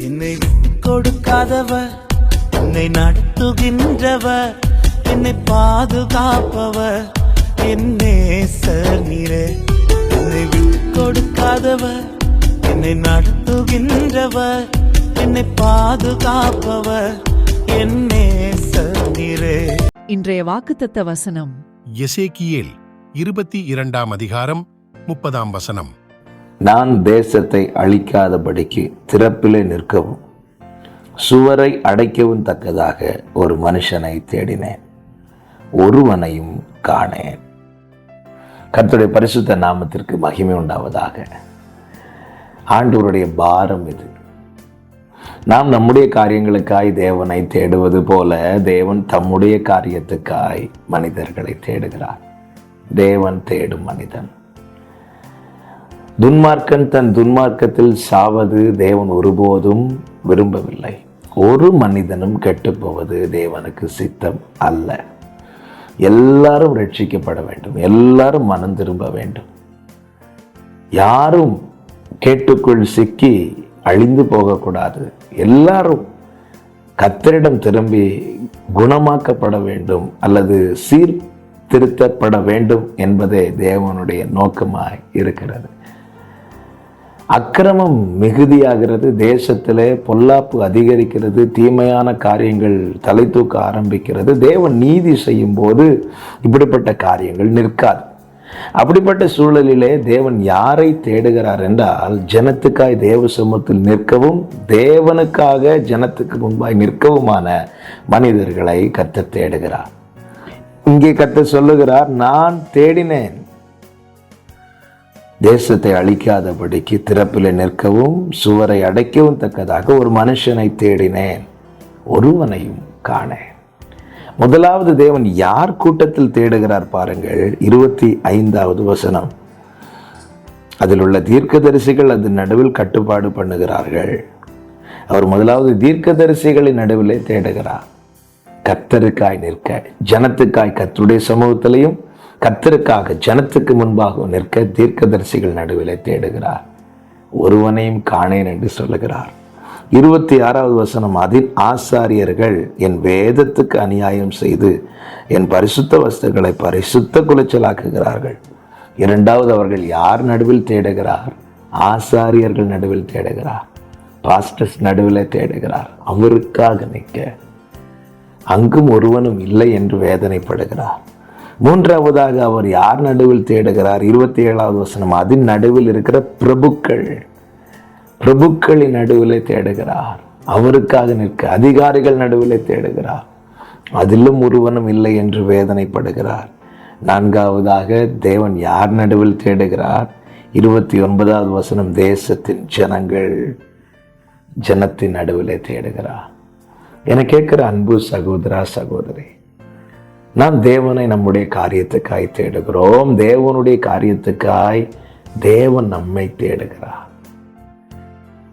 என்னை கொடுக்காதவர் என்னை நடத்துகின்றவர் என்னை பாதுகாப்பவர் என்னே நீரே என்னை கொடுக்காதவர் என்னை நடத்துகின்றவர் என்னை பாதுகாப்பவர் என்னே நீரே இன்றைய வாக்குத்தத்த வசனம். எசேக்கியேல் இருபத்தி இரண்டாம் அதிகாரம் முப்பதாம் வசனம். நான் தேசத்தை அழிக்காதபடிக்கு திறப்பிலே நிற்கவும். சுவரை அடைக்கவும் தக்கதாக ஒரு மனுஷனை தேடினேன். ஒருவனையும் காணேன். கர்த்தருடைய பரிசுத்த நாமத்திற்கு மகிமை உண்டாவதாக. ஆண்டவருடைய பாரம் இது. நாம் நம்முடைய காரியங்களுக்காய் தேவனை தேடுவது போல தேவன் தம்முடைய காரியத்துக்காய் மனிதர்களை தேடுகிறார். தேவன் தேடும் மனிதன். துன்மார்க்கன் தன் துன்மார்க்கத்தில் சாவது தேவன் ஒருபோதும் விரும்பவில்லை. ஒரு மனிதனும் கெட்டுப்போவது தேவனுக்கு சித்தம் அல்ல. எல்லாரும் ரட்சிக்கப்பட வேண்டும். எல்லாரும் மனம் திரும்ப வேண்டும். யாரும் கேட்டுக்குள் சிக்கி அழிந்து போகக்கூடாது. எல்லாரும் கத்தரிடம் திரும்பி குணமாக்கப்பட வேண்டும் அல்லது சீர்திருத்தப்பட வேண்டும் என்பதே தேவனுடைய நோக்கமாக இருக்கிறது. அக்கிரமம் மிகுதியாகிறது தேசத்திலே பொல்லாப்பு அதிகரிக்கிறது தீமையான காரியங்கள் தலை தூக்க ஆரம்பிக்கிறது. தேவன் நீதி செய்யும் போது இப்படிப்பட்ட காரியங்கள் நிற்காது. அப்படிப்பட்ட சூழலிலே தேவன் யாரை தேடுகிறார் என்றால் ஜனத்துக்காய் தேவ சமூகத்தில் நிற்கவும் தேவனுக்காக ஜனத்துக்கு முன்பாய் நிற்கவுமான மனிதர்களை கத்த தேடுகிறார். இங்கே கத்த சொல்லுகிறார் நான் தேடினேன் தேசத்தை அழிக்காதபடிக்கு திறப்பில் நிற்கவும் சுவரை அடைக்கவும் தக்கதாக ஒரு மனுஷனை தேடினேன். ஒருவனையும் காணேன். முதலாவது தேவன் யார் கூட்டத்தில் தேடுகிறார் பாருங்கள் இருபத்தி ஐந்தாவது வசனம். அதில் உள்ள தீர்க்கதரிசிகள் அதன் நடுவில் கட்டுப்பாடு பண்ணுகிறார்கள். அவர் முதலாவது தீர்க்கதரிசிகளின் நடுவிலே தேடுகிறார். கத்தருக்காய் நிற்க ஜனத்துக்காய் கத்தருடைய சமூகத்திலையும் கத்தருக்காக ஜனத்துக்கு முன்பாக நிற்க தீர்க்கதரிசிகள் நடுவில் தேடுகிறார். ஒருவனையும் காணேன் என்று சொல்லுகிறார். இருபத்தி ஆறாவது வசனம் அதில் ஆசாரியர்கள் என் வேதத்துக்கு அநியாயம் செய்து என் பரிசுத்த வஸ்துக்களை பரிசுத்த குலைச்சலாக்குகிறார்கள். இரண்டாவது அவர்கள் யார் நடுவில் தேடுகிறார்? ஆசாரியர்கள் நடுவில் தேடுகிறார். பாஸ்டர்ஸ் நடுவில் தேடுகிறார். அவருக்காக நிற்க. அங்கும் ஒருவனும் இல்லை என்று வேதனைப்படுகிறார். மூன்றாவதாக அவர் யார் நடுவில் தேடுகிறார்? இருபத்தி ஏழாவது வசனம். அதன் நடுவில் இருக்கிற பிரபுக்கள் பிரபுக்களின் நடுவிலே தேடுகிறார். அவருக்காக நிற்க அதிகாரிகள் நடுவிலே தேடுகிறார். அதிலும் ஒருவனும் இல்லை என்று வேதனைப்படுகிறார். நான்காவதாக தேவன் யார் நடுவில் தேடுகிறார்? இருபத்தி ஒன்பதாவது வசனம் தேசத்தின் ஜனங்கள் ஜனத்தின் நடுவிலே தேடுகிறார். என கேட்குற அன்பு சகோதரா சகோதரி நாம் தேவனை நம்முடைய காரியத்துக்காய் தேடுகிறோம். தேவனுடைய காரியத்துக்காய் தேவன் நம்மை தேடுகிறார்.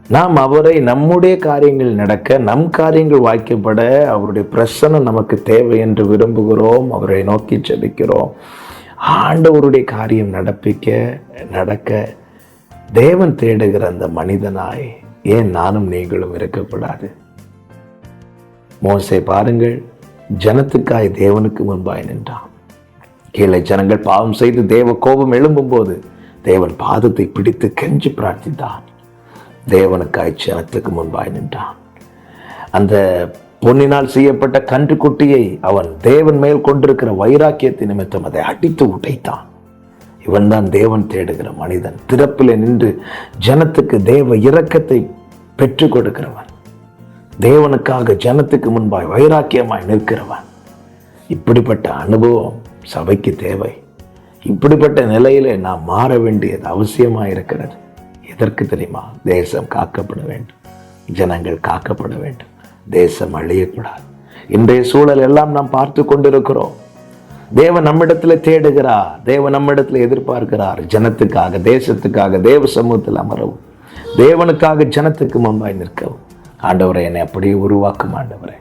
நாம் அவரை நம்முடைய காரியங்கள் நடக்க நம் காரியங்கள் வாய்க்கப்பட அவருடைய பிரசனம் நமக்கு தேவை என்று விரும்புகிறோம். அவரை நோக்கி செபிக்கிறோம் ஆண்டவருடைய காரியம் நடப்பிக்க நடக்க தேவன் தேடுகிற அந்த மனிதனாய் ஏன் நானும் நீங்களும் இருக்கக்கூடாது மோசை பாருங்கள். ஜனத்துக்காய் தேவனுக்கு முன்பாய் நின்றான். கீழே ஜனங்கள் பாவம் செய்து தேவ கோபம் எழும்பும் போது தேவன் பாதத்தை பிடித்து கெஞ்சி பிரார்த்தித்தான். தேவனுக்காய் ஜனத்துக்கு முன்பாய் நின்றான். அந்த பொன்னினால் செய்யப்பட்ட கன்றுக்குட்டியை அவன் தேவன் மேல் கொண்டிருக்கிற வைராக்கியத்தை நிமித்தம் அதை அடித்து உடைத்தான். இவன் தான் தேவன் தேடுகிற மனிதன். திறப்பிலே நின்று ஜனத்துக்கு தேவ இரக்கத்தை பெற்றுக் கொடுக்கிறவன். தேவனுக்காக ஜனத்துக்கு முன்பாய் வைராக்கியமாய் நிற்கிறவன். இப்படிப்பட்ட அனுபவம் சபைக்கு தேவை. இப்படிப்பட்ட நிலையில் நாம் மாற வேண்டியது அவசியமாக இருக்கிறது. எதற்கு தெரியுமா? தேசம் காக்கப்பட வேண்டும். ஜனங்கள் காக்கப்பட வேண்டும். தேசம் அழியக்கூடாது. இன்றைய சூழல் எல்லாம் நாம் பார்த்து கொண்டிருக்கிறோம். தேவன் நம்மிடத்தில் தேடுகிறார். தேவன் நம்மிடத்தில் எதிர்பார்க்கிறார். ஜனத்துக்காக தேசத்துக்காக தேவ சமூகத்தில் அமரவும். தேவனுக்காக ஜனத்துக்கு முன்பாய் நிற்கவும். ஆண்டவரை என்னை அப்படியே உருவாக்கும் ஆண்டவரே.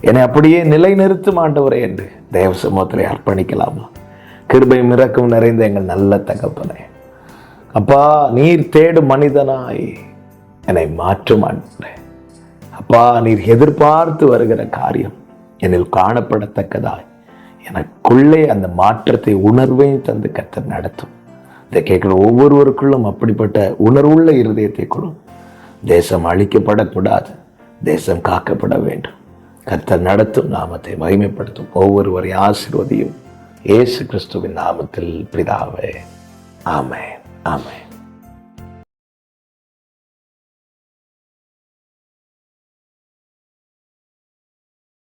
என்னை அப்படியே நிலைநிறுத்தும் ஆண்டவரே என்று தேவ சமூகத்தில் அர்ப்பணிக்கலாமா? கிருபை மிரக்கம் நிறைந்த எங்கள் நல்ல தகப்பனே. அப்பா நீர் தேடும் மனிதனாய் என்னை மாற்றும் ஆண்டவரே. அப்பா நீர் எதிர்பார்த்து வருகிற காரியம் என்னில் காணப்படத்தக்கதாய் எனக்குள்ளே அந்த மாற்றத்தை உணர்வையும் தந்து கத்தர் நடத்தும். இதை கேட்குற ஒவ்வொருவருக்குள்ளும் அப்படிப்பட்ட உணர்வுள்ள இருதயத்தை கொள்ளும் தேசம் அழிக்கப்படக்கூடாது தேசம் காக்கப்பட வேண்டும். கர்த்தர் நடத்தும் நாமத்தை மகிமைப்படுத்தும். ஒவ்வொருவரை ஆசிர்வதியும். ஏசு கிறிஸ்துவின் நாமத்தில் பிதாவே. ஆமே ஆமே